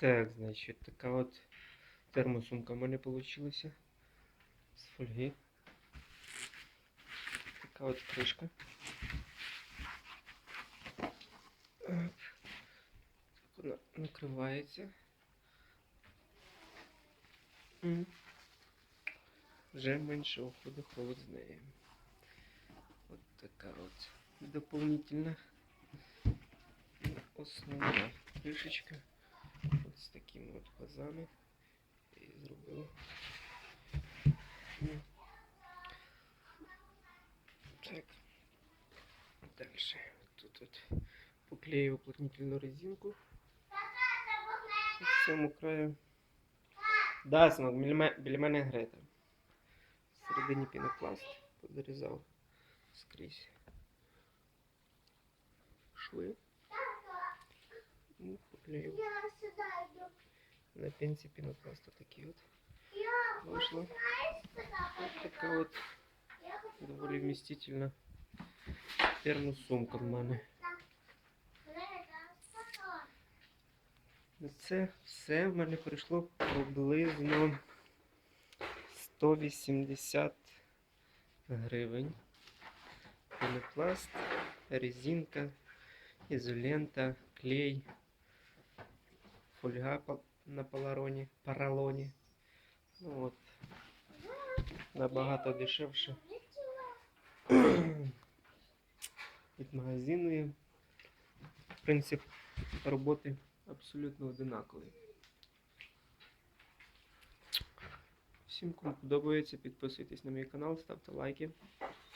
Так, значить, така от термосумка в мене вийшла з фольги. Така от кришка. Так вона накривається. Вже менше уходу холод з неї. От така от дополнительна основна кришечка. З такими от пазами. Її зробив. Так. Дальше. Тут от поклею уплотнительну резинку. В цьому краю. Да, синок, біля мене Грета. Всередині пінопласт позарізав скрізь. Шви. Ну, поклею. На пенсі пінопласту такі от. Вийшло. така от доволі вмістительна термосумка в мене. Це все в мене прийшло приблизно 180 гривень. Пінопласт, резинка, ізолента, клей, фольга на полароні, поролоні. Ну от, набагато дешевше від магазину. Принцип роботи абсолютно одинаковий. Всім, кому подобається, підписуйтесь на мій канал, ставте лайки.